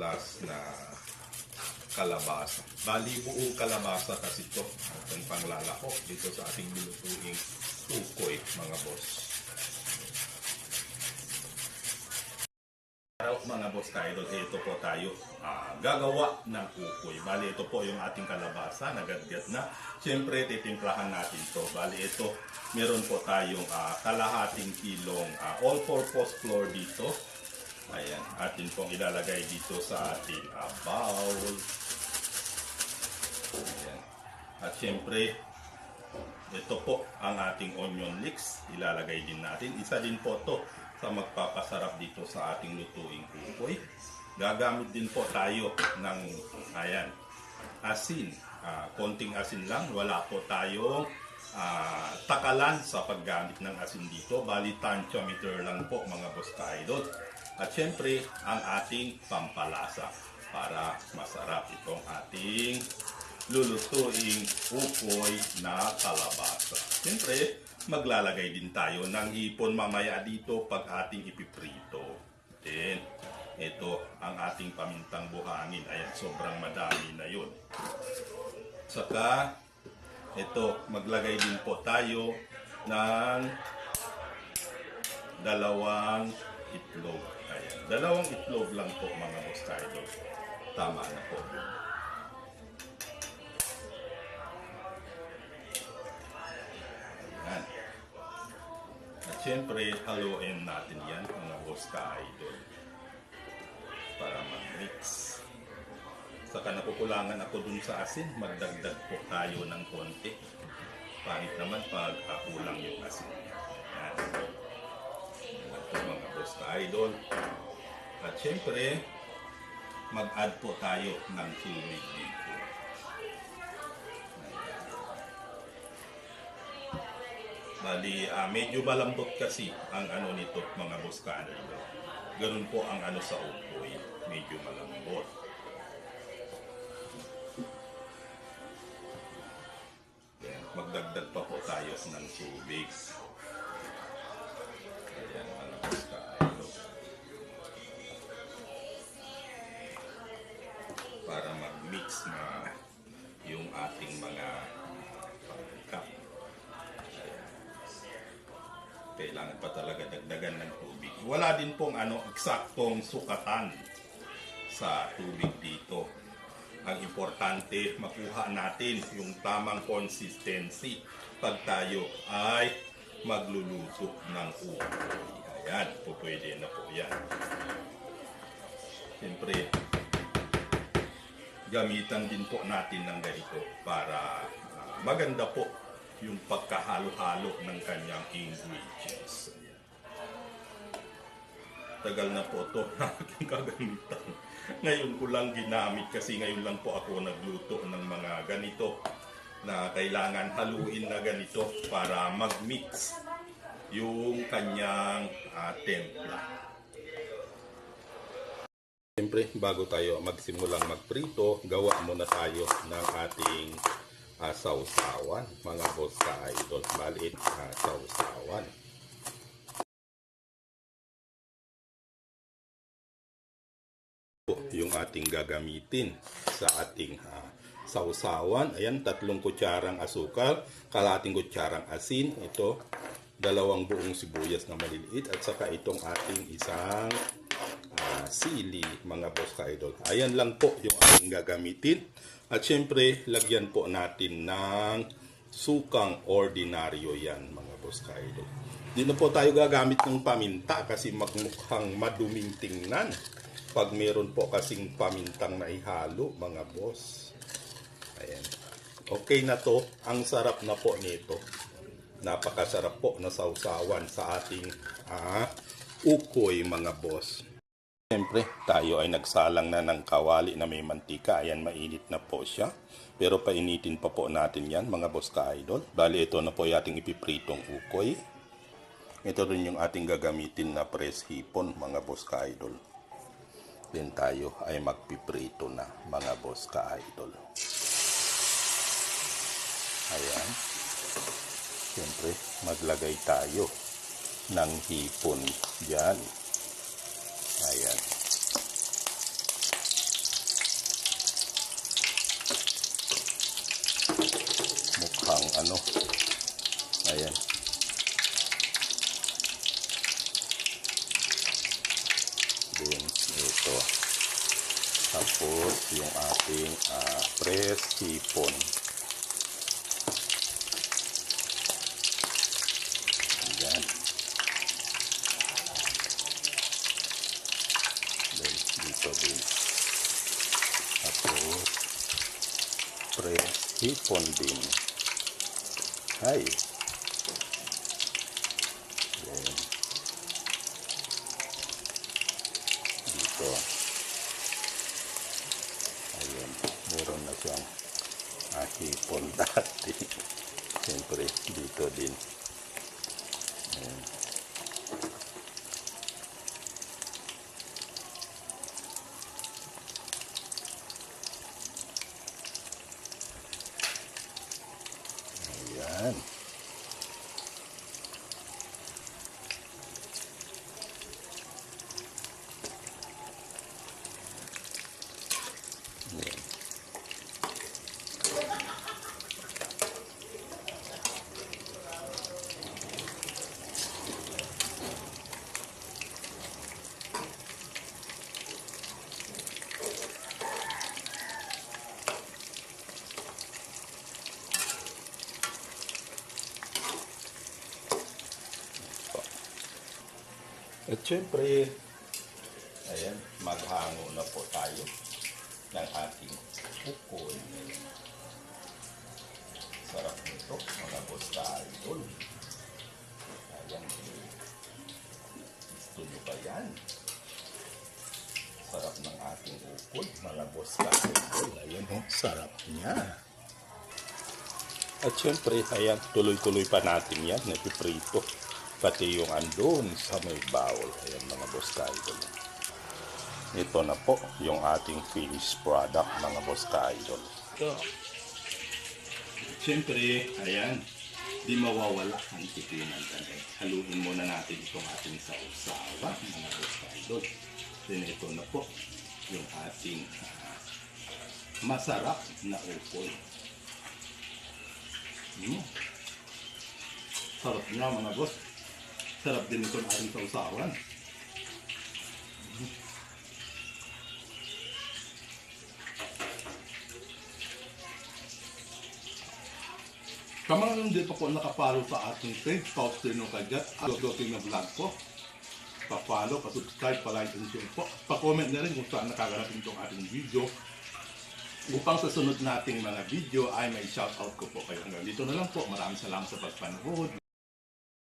last na kalabasa. Bali buong kalabasa kasi ito ang panglalako dito sa ating nilutuing ukoy mga boss. Araw mga boss tayo, ito po tayo ah, gagawa ng ukoy. Bali ito po yung ating kalabasa, nagadyat na. Siyempre titimplahan natin to. Bali ito, meron po tayong ah, kalahating kilong ah, all-purpose flour dito. Atin pong ilalagay dito sa ating ah, bowl. Ayan. At siyempre, ito po ang ating onion leeks. Ilalagay din natin. Isa din po to sa magpapasarap dito sa ating lutuing ukoy. Gagamit din po tayo ng, ayan, asin. Ah, konting asin lang. Wala po tayong ah, takalan sa paggamit ng asin dito. Bali, tantiyometer lang po mga boss idol. At syempre, ang ating pampalasa para masarap itong ating lulutuing ukoy na kalabasa. Siyempre, maglalagay din tayo ng hipon mamaya dito pag ating ipiprito. Then, ito ang ating pamintang buhangin. Ayan, sobrang madami na yun. Saka, ito, maglagay din po tayo ng dalawang itlog. Dalawang itlog lang po mga boss idol. Tama na po. Ayan. At syempre, haluin natin yan mga boss ka-idol para mag-mix. Saka nakukulangan ako dun sa asin, magdagdag po tayo ng konti. Pangit naman pag kulang yung asin. Ayan. Ayan po mga boss ka-idol. At syempre, mag-add po tayo ng tubig dito. Bali, ah, medyo malambot kasi ang ano nito, mga boss ka-idol. Ganun po ang ano sa upoy. Medyo malambot. Kailangan pa talaga dagdagan ng tubig. Wala din pong ano, eksaktong sukatan sa tubig dito. Ang importante, makuha natin yung tamang consistency pag tayo ay magluluto ng ukoy. Ayan, po pwede na po yan. Siyempre, gamitan din po natin ng ganito para ah, maganda po yung pagkahalo-halo ng kanyang ingredients. Tagal na po to na aking kagamitan. Ngayon ko lang ginamit kasi ngayon lang po ako nagluto ng mga ganito na kailangan haluin na ganito para mag-mix yung kanyang ah, templa. Siyempre, bago tayo magsimulang magprito, gawa muna tayo ng ating uh, sausawan, mga boss ka idol. Maliit. Po, Yung ating gagamitin sa ating ah, sausawan. Ayan, tatlong kutsarang asukal, kalating kutsarang asin. Ito, dalawang buong sibuyas na maliliit at saka itong ating isang ah, sili, mga boss ka idol. Ayan lang po yung ating gagamitin. At syempre, lagyan po natin ng sukang ordinaryo yan, mga boss ka idol. Di na po tayo gagamit ng paminta kasi magmukhang maduming tingnan. Pag meron po kasing pamintang naihalo, mga boss. Ayan. Okay na to. Ang sarap na po nito. Napakasarap po na sausawan sa ating ah, ukoy, mga boss. Siyempre, tayo ay nagsalang na ng kawali na may mantika. Ayan, mainit na po siya. Pero painitin pa po natin yan, mga boss ka-idol. Bali, ito na po yung ating ipipritong ukoy. Ito rin yung ating gagamitin na press hipon, mga boss ka-idol. Then tayo ay magpiprito na, mga boss ka-idol. Ayan. Siyempre, maglagay tayo ng hipon dyan. Ayan. Mukhang ano. Ayan. Then, ito. Tapos, yung ating uh, press hipon. Hipon din. Ay. Then, dito. Ayan. Meron na siyang ah, hipon dati. Siyempre, dito din. Ayan. Ayan. Ayan. At syempre, ayan, maghango na po tayo ng ating ukol. Sarap nito, mga boss idol. Ayan, gusto nyo ba yan? Sarap ng ating ukol, mga boss idol. Ayan, oh, sarap niya. At syempre, ayan, tuloy-tuloy pa natin yan, napiprito. Pati yung andun sa may bawol. Ayan mga boss idol. Ito na po yung ating finished product mga boss idol. Ito. Siyempre, ayan, di mawawala ang tikinan. Ayan, Haluin muna natin itong ating sausawa mga boss idol. Then ito na po yung ating ah, masarap na ukol. Mm. Sarap nga mga boss. Sarap din ito ng ating sausawan. Kamang hindi pa po nakapalo sa ating page, Faustino Kagat, at doting na vlog ko. Pa-follow, pa-subscribe, pa-like, and share po. Pa-comment na rin kung saan nakaganatin itong ating video. Upang sa sunod nating mga video ay may shoutout ko po kayo. Hanggang dito na lang po. Maraming salamat sa pagpanood.